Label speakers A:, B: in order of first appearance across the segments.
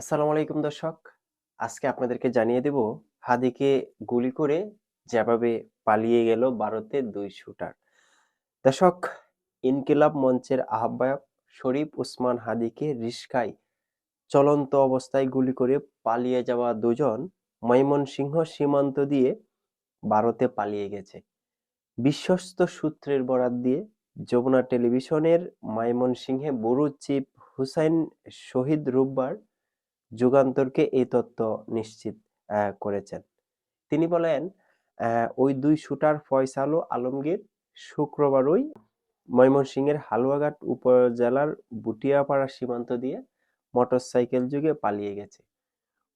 A: আসসালামু আলাইকুম দর্শক। আজকে আপনাদেরকে জানিয়ে দেব, হাদিকে গুলি করে যেভাবে পালিয়ে গেল ভারতের দুই শুটার। দর্শক, ইনকিলাব মঞ্চের আহ্বায়ক শরীফ উসমান হাদিকে রিস্কায় চলন্ত অবস্থায় গুলি করে পালিয়ে যাওয়া দুজন ময়মনসিংহ সীমান্ত দিয়ে ভারতে পালিয়ে গেছে। বিশ্বস্ত সূত্রের বরাত দিয়ে যমুনা টেলিভিশনের ময়মনসিংহে ব্যুরো চিফ হুসাইন শহীদ রোববার যুগান্তরকে এই তত্ত্ব নিশ্চিত করেছেন। তিনি বলেন ওই দুই শুটার ফয়সাল আলমগীর শুক্রবারই ময়মনসিংহের হালুয়াঘাট উপজেলার বুটিয়াপাড়া সীমান্ত দিয়ে মোটরসাইকেল যুগে পালিয়ে গেছে।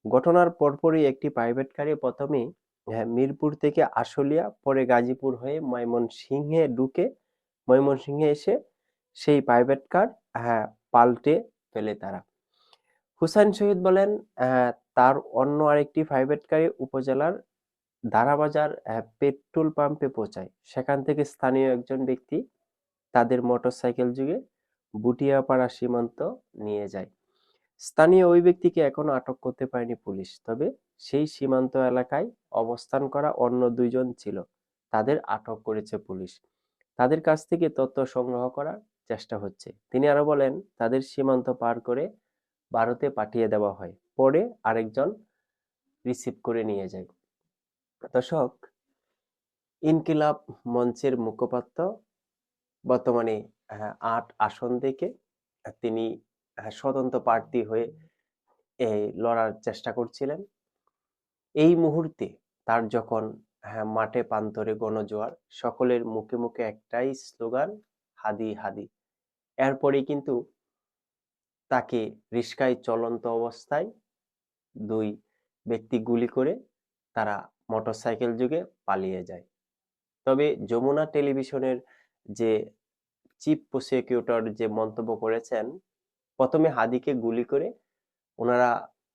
A: ঘটনার পরপরই একটি প্রাইভেট গাড়ি প্রথমে মিরপুর থেকে আশুলিয়া, পরে গাজীপুর হয়ে ময়মনসিংহে ঢুকে ময়মনসিংহে এসে সেই প্রাইভেট কার পাল্টে ফেলে তারা। হুসাইন শহীদ বলেন তার অন্য আরেকটি প্রাইভেট গাড়ি উপজেলার দারাবাজার পেট্রোল পাম্পে পৌঁছায়। সেখান থেকে স্থানীয় একজন ব্যক্তি তাদের মোটরসাইকেল যুগে বুটিয়াপাড়া সীমান্ত নিয়ে যায়। স্থানীয় ওই ব্যক্তিকে এখনও আটক করতে পারেনি পুলিশ, তবে সেই সীমান্ত এলাকায় অবস্থান করা অন্য দুইজন ছিল, তাদের আটক করেছে পুলিশ। তাদের কাছ থেকে তথ্য সংগ্রহ করার চেষ্টা হচ্ছে। তিনি আরও বলেন, তাদের সীমান্ত পার করে ভারতে পাঠিয়ে দেওয়া হয়। পরে আরেকজন রিসিভ করে নিয়ে যায়। দর্শক ইনকিলাব মঞ্চের মুখপাত্র বর্তমানে আহ, আট আসন থেকে তিনি আহ, স্বতন্ত্র প্রার্থী হয়ে লড়ার চেষ্টা করছিলেন। এই মুহূর্তে তার যখন হ্যাঁ, মাঠে প্রান্তরে গণজোয়ার সকলের মুখে মুখে একটাই স্লোগান হাদি হাদি। এরপরেই কিন্তু তাকে রিস্কায় চলন্ত অবস্থায় দুই ব্যক্তি গুলি করে তারা মোটরসাইকেল যুগে পালিয়ে যায়। তবে যমুনা টেলিভিশনের যে চিফ প্রসিকিউটর যে মন্তব্য করেছেন, প্রথমে হাদিকে গুলি করে ওনারা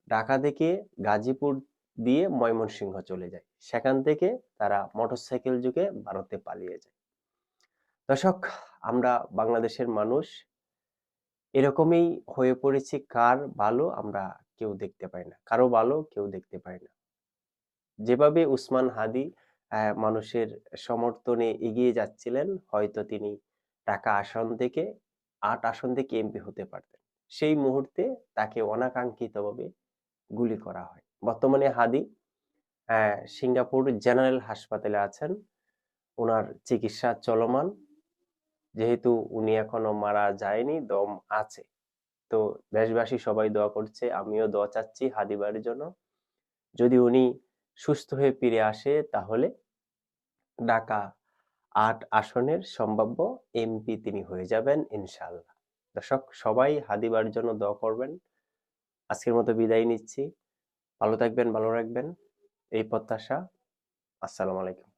A: ঢাকা থেকে গাজীপুর দিয়ে ময়মনসিংহ চলে যায়। সেখান থেকে তারা মোটরসাইকেল যুগে ভারতে পালিয়ে যায়। দর্শক, আমরা বাংলাদেশের মানুষ এরকমই হয়ে পড়েছি কার ভালো আমরা কেউ দেখতে পাই না, কারও ভালো কেউ দেখতে পাই না। যেভাবে উসমান হাদি মানুষের সমর্থনে এগিয়ে যাচ্ছিলেন, হয়তো তিনি ঢাকা আসন থেকে, আট আসন থেকে এমপি হতে পারতেন। সেই মুহূর্তে তাকে অনাকাঙ্ক্ষিতভাবে গুলি করা হয়। বর্তমানে হাদি সিঙ্গাপুর জেনারেল হাসপাতালে আছেন। ওনার চিকিৎসা চলমান। যেহেতু উনি এখনও মারা যায়নি, দম আছে। তো দেশবাসী সবাই দোয়া করছে, আমিও দোয়া চাচ্ছি হাদিবার জন্য। যদি উনি সুস্থ হয়ে ফিরে আসে, তাহলে ঢাকা আট আসনের সম্ভাব্য এমপি তিনি হয়ে যাবেন ইনশাল্লাহ দর্শক, সবাই হাদিবার জন্য দোয়া করবেন। আজকের মতো বিদায় নিচ্ছি। ভালো থাকবেন, ভালো রাখবেন। এই প্রত্যাশা। আসসালামু আলাইকুম।